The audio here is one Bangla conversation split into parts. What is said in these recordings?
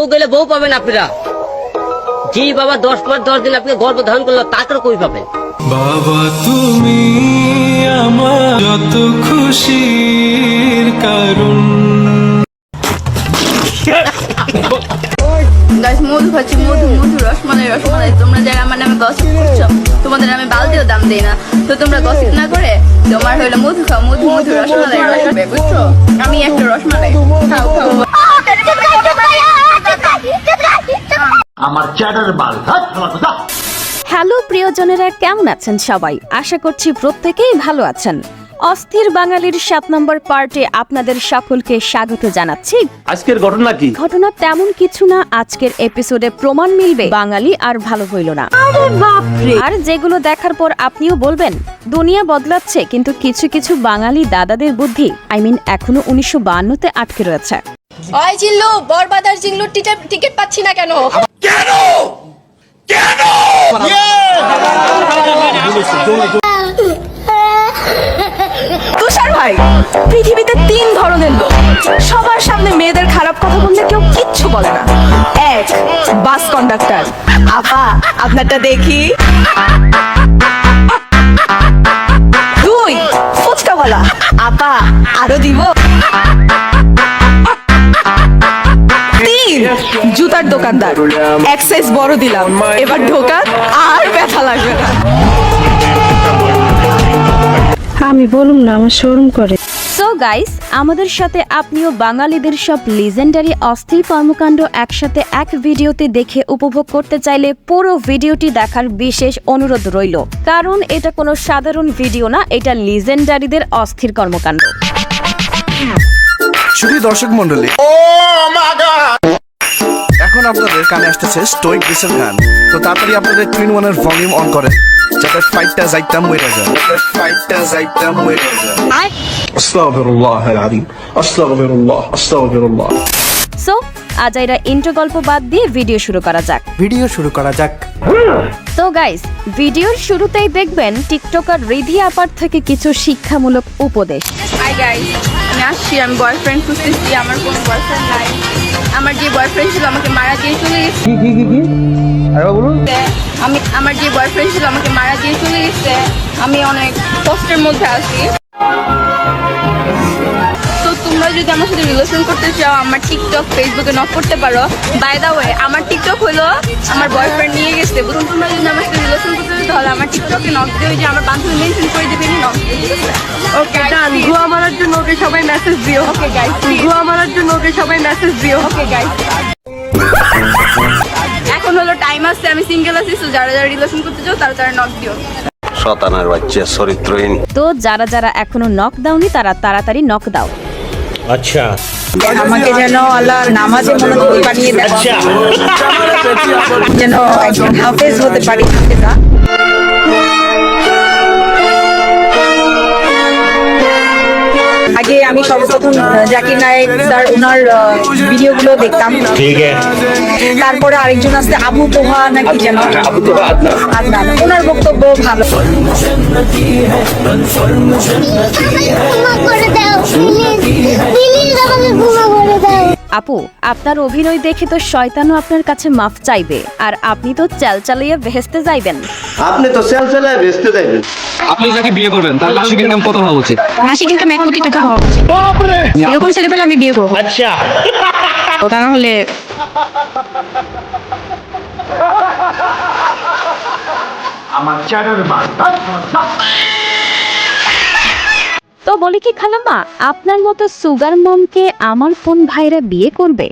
বউ গেলে বউ পাবেন আপনারা। জি বাবা দশ মাস দশ দিন আপনি গর্ব ধারণ করল তারপরে কই পাবেন? বাবা তুমি আমার যত খুশির কারণ। মধু খাচ্ছি মধু মধু রসমালাই রসমালাই। তোমরা যারা আমার নামে গসিপ করছ তোমাদের আমি বালতিও দাম দেই না। তো তোমরা গসিপ না করে তোমার হলো মধু খাও মধু মধু রসমালাই রসমালাই বুঝছ? আমি একটা রসমালাই। খাও খাও। আমার চ্যাটার বাল। হ্যালো প্রিয়জনেরা কেমন আছেন সবাই? আশা করছি প্রত্যেকেই ভালো আছেন। অস্থির বাঙালির সাত নম্বর পার্টে আপনাদের সকলকে স্বাগত জানাচ্ছি। আজকের ঘটনা কি? ঘটনা তেমন কিছু না আজকের এপিসোডে প্রমাণ মিলবে। বাঙালি আর ভালো হইল না। আর যেগুলো দেখার পর আপনিও বলবেন দুনিয়া বদলাচ্ছে কিন্তু কিছু কিছু বাঙালি দাদাদের বুদ্ধি আই মিন এখনও উনিশশো বান্নতে আটকে রয়েছে। ওই চিল্লু বরবাদার চিল্লুর টিকিট পাচ্ছি না কেন? তুষার ভাই পৃথিবীতে তিন ধরনের লোক। সবার সামনে মেয়েদের খারাপ কথা বললে কেউ কিচ্ছু বলে না। এক বাস কন্ডাক্টর। আপা আপনারটা দেখি। দুই ফুচকাওয়ালা। আপা আরও দিব। দোকানদার। এক সাইজ বড় দিলাম। এবার ঢোকা আর ব্যথা লাগবে না। আমি বলুম না আমার শোরুম করে। সো গাইস আমাদের সাথে আপনিও বাঙালিদের সব লিজেন্ডারি অস্থির কর্মকাণ্ড একসাথে এক ভিডিওতে দেখে উপভোগ করতে চাইলে পুরো ভিডিওটি দেখার বিশেষ অনুরোধ রইল। কারণ এটা কোনো সাধারণ ভিডিও না এটা লিজেন্ডারিদের অস্থির কর্মকাণ্ড। শুধু দর্শক মন্ডলী এখন আপনাদের কানে আসতেছে স্টোইক ডিসেল গান। তো তাড়াতাড়ি আপনাদের টুইন ওয়ানের ভলিউম অন করেন। যাতে ফাইটটা যাইতাম মরে যায়। ফাইটটা যাইতাম মরে যায়। আস্তাগফিরুল্লাহ আল আযীম আস্তাগফিরুল্লাহ আস্তাগফিরুল্লাহ। সো আজ এরা ইন্ট্রো গল্প বাদ দিয়ে ভিডিও শুরু করা যাক। ভিডিও শুরু করা যাক। তো গাইস ভিডিওর শুরুতেই দেখবেন টিকটকার রিধি আপার থেকে কিছু শিক্ষামূলক উপদেশ। হাই গাইজ আমি আসছি আমি বয়ফ্রেন্ড খুঁজতেছি আমার কোনো বয়ফ্রেন্ড নাই। আমার যে বয়ফ্রেন্ড ছিল আমাকে মারা দিয়ে চলে গেছে। কি কি কি কি? আমি আমার যে বয়ফ্রেন্ড ছিল আমাকে মারা দিয়ে চলে গেছে। আমি অনেক কষ্টের মধ্যে আছি। তোমরা যদি আমার সাথে রিলেশন করতে চাও আমার টিকটক ফেসবুকে নক করতে পারো। বাই দা ওয়ে আমার টিকটক হলো আমার বয়ফ্রেন্ড নিয়ে গেছে। বুঝুন তোমরা যদি আমার সাথে রিলেশন করতে চাও তাহলে আমার টিকটকে নক দিয়ে যে আমার বান্ধবী মেনশন করে দেবে নক ওকে ডান গুয়া মারার জন্য ওকে সবাই মেসেজ দিও। ওকে গাইস গুয়া মারার জন্য ওকে সবাই মেসেজ দিও। ওকে গাইস এখন হলো টাইম আসছে আমি সিঙ্গেল আছি so যারা যারা রিলেশন করতে চাও তারা তারা নক দিও। শতানার বাচ্চা চরিত্রহীন। তো যারা যারা এখনও নক দাওনি তারা তাড়াতাড়ি নক দাও। আচ্ছা। আমাকে যেন আল্লাহ নামাজে মনোযোগী বানিয়ে দেয়। যেন একজন হাফেজ হতে পারি। হাফেজা আগে আমি সর্বপ্রথম জাকির নায়েক স্যার ওনার ভিডিওগুলো দেখতাম। তারপরে আরেকজন আছে আবু তোহা নাকি যেন? আদনান। ওনার বক্তব্য ভালো। আপু আপনার অভিনয় দেখে তো শয়তানও আপনার কাছে মাফ চাইবে আর আপনি তো চাল চালিয়ে ভেস্তে যাইবেন। আপনি তো সেল সেলে বেচতে যাইবেন। আপনি যাকে বিয়ে করবেন তার মাসিক ইনকাম কত হওয়া উচিত? মাসিক ইনকাম এক কোটি টাকা হওয়া উচিত। এরকম ছেলে পেলে আমি বিয়ে করব। আচ্ছা। তা না হলে আমার চ্যাটার তো বলি কি খালাম্মা আপনার মতো সুগার মমকে আমার কোন ভাইরা বিয়ে করবে?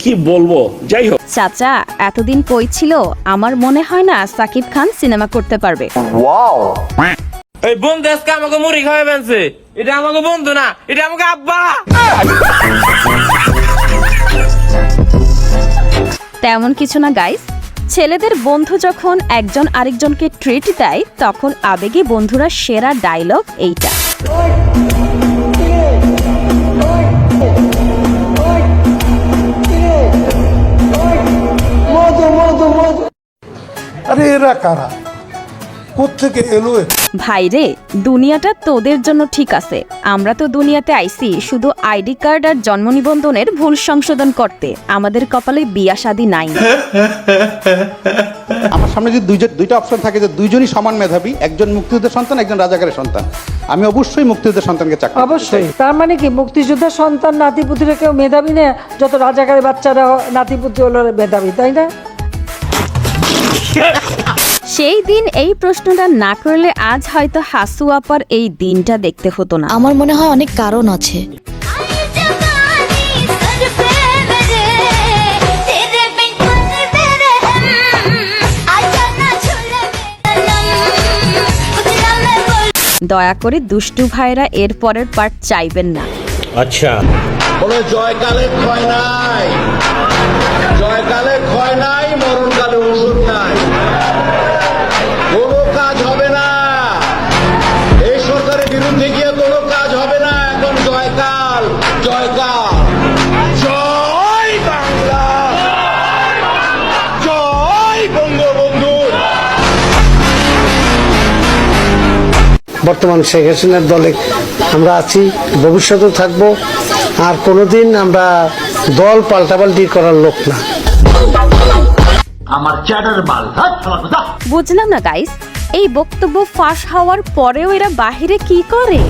কি বলব? যাই হোক। চাচা এতদিন কই ছিল? আমার মনে হয় না সাকিব খান সিনেমা করতে পারবে। এই বন্ধু আজকে আমাকে মুড়ি ফেলছে। এটা আমাকে বন্ধু না এটা আমাকে আব্বা। তেমন কিছু না গাইস ছেলেদের বন্ধু যখন একজন আরেকজনকে ট্রিট দেয় তখন আবেগে বন্ধুরা সেরা ডায়লগ এইটা। আরে এরা কারা? কোথেকে এলো এ? ভাইরে দুনিয়াটা তোদের জন্য ঠিক আছে। আমরা তো দুনিয়াতে আইছি শুধু আইডি কার্ড আর জন্ম নিবন্ধনের ভুল সংশোধন করতে। আমাদের কপালে বিয়া শাদী নাই। আমার সামনে যদি দুইজন দুইটা অপশন থাকে যে দুইজনই সমান মেধাবী একজন মুক্তিযুদ্ধের সন্তান একজন রাজাকারের সন্তান। আমি অবশ্যই মুক্তিযুদ্ধের সন্তানকে চাকরি অবশ্যই। তার মানে কি মুক্তিযোদ্ধার সন্তান নাতিপুতিরা কেউ মেধাবী না যত রাজাকারের বাচ্চারা নাতিপুতি হলো মেধাবী তাই না? সেই দিন এই প্রশ্নটা না করলে আজ হয়তো হাসু আপার এই দিনটা দেখতে হতো না। আমার মনে হয় অনেক কারণ আছে। দয়া করে দুষ্টু ভাইরা এর পরের পার্ট চাইবেন না। আচ্ছা। জয়কালে ক্ষয় নাই। জয়কালে ক্ষয় নাই। বর্তমান শেখ হাসিনার দলে আমরা আছি ভবিষ্যতেও থাকব। আর কোনোদিন আমরা দল পাল্টাপাল্টি করার লোক না। বুঝলাম না গাইস এই বক্তব্য ফাঁস হওয়ার পরেও এরা বাহিরে কি করে?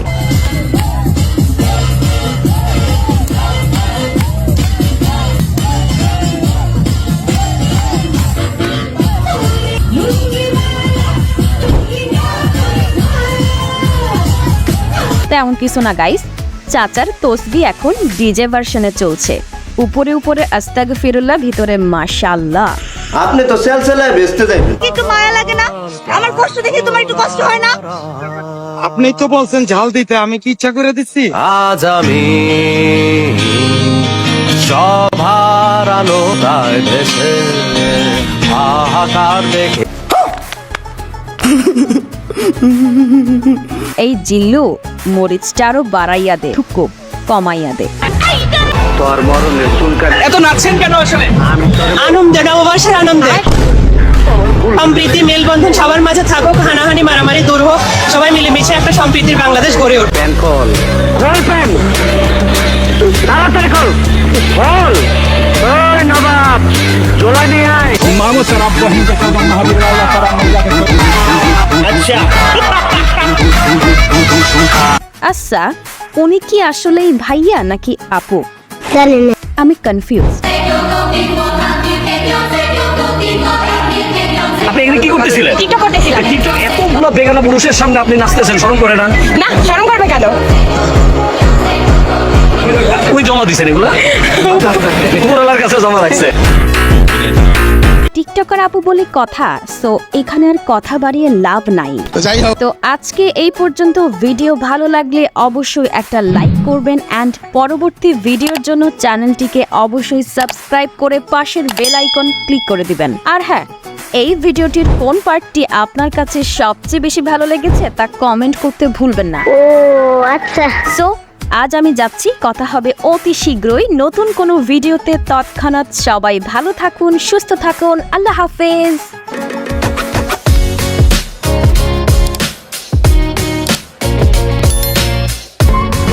তেমন কিছু না গাইস চাচার তসবি এখন ডিজে ভার্সনে চলছে। উপরে উপরে আস্তাগ ফিরুল্লাহ ভিতরে মাশাল্লাহ আপনি তো সেল সেলায় বেচতে যাইবেন একটু মায়া লাগে না? আমার কষ্ট দেখে তোমার একটু কষ্ট হয় না? আপনি তো বলছেন ঝাল দিতে আমি কি ইচ্ছা করে দিচ্ছি? আজ আমি সভার আলো তাই ভেসে হাহাকার দেখে এই জিল্লু মরিচটা আরও বাড়াইয়া দে ঠুকো কমাইয়া দে। এত নাচছেন কেন আসলে? আনন্দে নববর্ষের আনন্দে। সম্প্রীতি মেলবন্ধন সবার মাঝে থাকুক হানাহানি মারামারি দূর হোক সবাই মিলেমিশে একটা সম্প্রীতির বাংলাদেশ গড়ে উঠবে আচ্ছা। উনি কি আসলেই ভাইয়া নাকি আপু? আমি কনফিউজ আপনি এখানে কি করতেছিলেন? টিকটক করতেছিলাম। টিকটক এতগুলো বেগানা পুরুষের সামনে আপনি নাচতেছেন শরম করে না? না শরম করবে কেন? ওই জমা দিছেন এগুলো? কাছে জমা রাখছে টিকটকার আপু বলে কথা সো এখানে আর কথা বাড়িয়ে লাভ নাই। তো আজকে এই পর্যন্ত ভিডিও ভালো লাগলে অবশ্যই একটা লাইক করবেন অ্যান্ড পরবর্তী ভিডিওর জন্য চ্যানেলটিকে অবশ্যই সাবস্ক্রাইব করে পাশের বেল আইকন ক্লিক করে দিবেন। আর হ্যাঁ এই ভিডিওটির কোন পার্টটি আপনার কাছে সবচেয়ে বেশি ভালো লেগেছে তা কমেন্ট করতে ভুলবেন না। ও আচ্ছা। সো আজ আমি যাচ্ছি, কথা হবে অতি শীঘ্রই। নতুন কোনো ভিডিওতে তৎক্ষণাৎ সবাই ভালো থাকুন, সুস্থ থাকুন। আল্লাহ হাফেজ।